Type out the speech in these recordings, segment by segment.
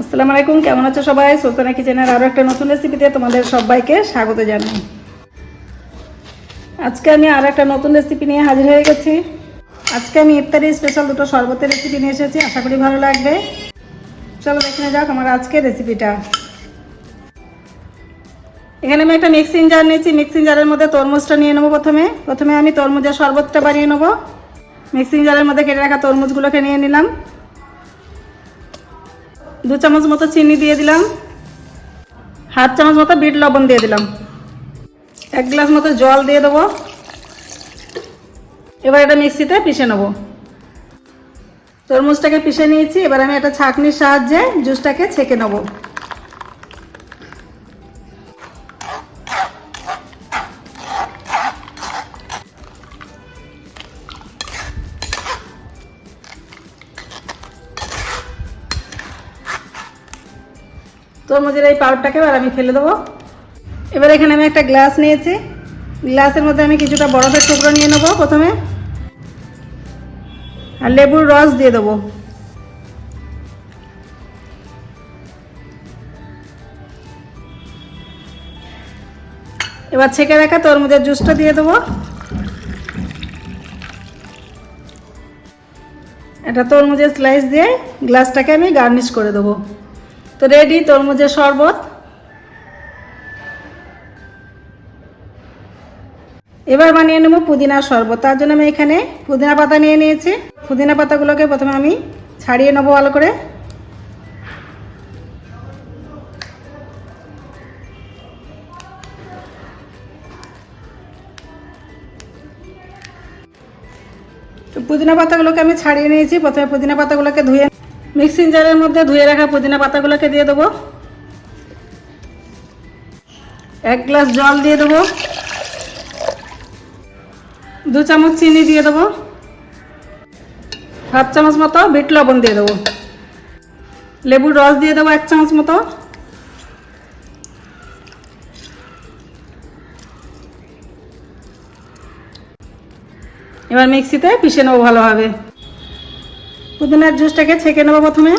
আসসালামু আলাইকুম, কেমন আছো সবাই? সুলতানা কিচেনের আরও একটা নতুন রেসিপিতে তোমাদের সবাইকে স্বাগত জানাই। আজকে আমি আর একটা নতুন রেসিপি নিয়ে হাজির হয়ে গেছি। আজকে আমি ইফতারি স্পেশাল দুটো শরবতের রেসিপি নিয়ে এসেছি, আশা করি ভালো লাগবে। চলো দেখে যাক আমার আজকের রেসিপিটা এখানে আমি একটা মিক্সিং জার নিয়েছি মিক্সিং জারের মধ্যে তরমুজটা নিয়ে নেব প্রথমে। প্রথমে আমি তরমুজের শরবতটা বানিয়ে নেব। মিক্সিং জারের মধ্যে কেটে রাখা তরমুজগুলোকে নিয়ে নিলাম। দু চামচ মতো চিনি দিয়ে দিলাম। হাফ চামচ মতো বিট লবণ দিয়ে দিলাম। এক গ্লাস মতো জল দিয়ে দেবো। এবার এটা মিক্সিতে পিষে নেব। তরমুজটাকে পিষে নিয়েছি। এবার আমি একটা ছাঁকনির সাহায্যে জুসটাকে ছেঁকে নেব। তরমুজের এই পাউডারটাকে এবার আমি ফেলে দেবো। এবার এখানে আমি একটা গ্লাস নিয়েছি। গ্লাসের মধ্যে আমি কিছুটা বরফের টুকরো নিয়ে নেব প্রথমে। আর লেবুর রস দিয়ে দেবো। এবার ছেঁকে রাখা তরমুজের জুসটা দিয়ে দেবো। একটা তরমুজের স্লাইস দিয়ে গ্লাসটাকে আমি গার্নিশ করে দেবো। তো রেডি তরমুজের শরবত। এবার বানিয়ে নেব পুদিনার শরবত। তার জন্য আমি এখানে পুদিনা পাতা নিয়ে নিয়েছি। পুদিনা পাতাগুলোকে প্রথমে আমি ছাড়িয়ে নেব ভালো করে। পুদিনা পাতাগুলোকে আমি ছাড়িয়ে নিয়েছি। প্রথমে পুদিনা পাতাগুলোকে ধুয়ে মিক্সিং জারের মধ্যে ধুয়ে রাখা পুদিনা পাতাগুলোকে দিয়ে দেবো। এক গ্লাস জল দিয়ে দেবো। দু চামচ চিনি দিয়ে দেবো। হাফ চামচ মতো বিট লবণ দিয়ে দেবো। লেবুর রস দিয়ে দেবো এক চামচ মতো। এবার মিক্সিতে পিষে নেব ভালোভাবে। পুদিনার জুসটাকে ছেঁকে নেব প্রথমে।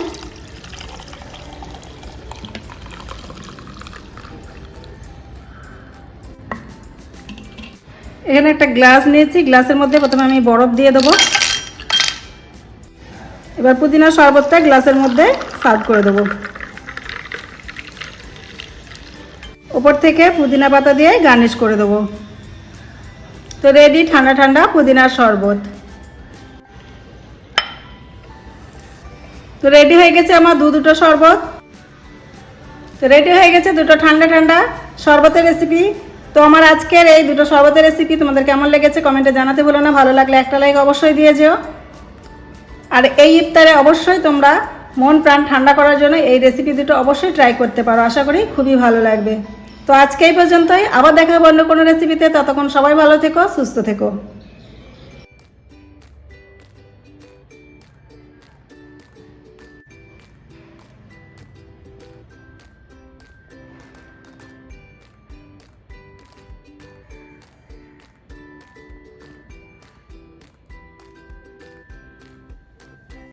এখানে একটা গ্লাস নিয়েছি, গ্লাসের মধ্যে প্রথমে আমি বরফ দিয়ে দেবো। এবার পুদিনার শরবতটা গ্লাসের মধ্যে সার্ভ করে দেবো। ওপর থেকে পুদিনা পাতা দিয়ে গার্নিশ করে দেবো। তো রেডি ঠান্ডা ঠান্ডা পুদিনার শরবত। তো রেডি হয়ে গেছে আমার দু দুটো শরবত। তো রেডি হয়ে গেছে দুটো ঠান্ডা ঠান্ডা শরবতের রেসিপি তো আমার আজকের এই দুটো শরবতের রেসিপি তোমাদের কেমন লেগেছে কমেন্টে জানাতে ভুলো না, ভালো লাগলে একটা লাইক অবশ্যই দিয়ে যেও। আর এই ইফতারে অবশ্যই তোমরা মন প্রাণ ঠান্ডা করার জন্য এই রেসিপি দুটো অবশ্যই ট্রাই করতে পারো, আশা করি খুবই ভালো লাগবে। তো আজকে এই পর্যন্তই, আবার দেখা হবে অন্য কোনো রেসিপিতে ততক্ষণ সবাই ভালো থেকো, সুস্থ থেকো।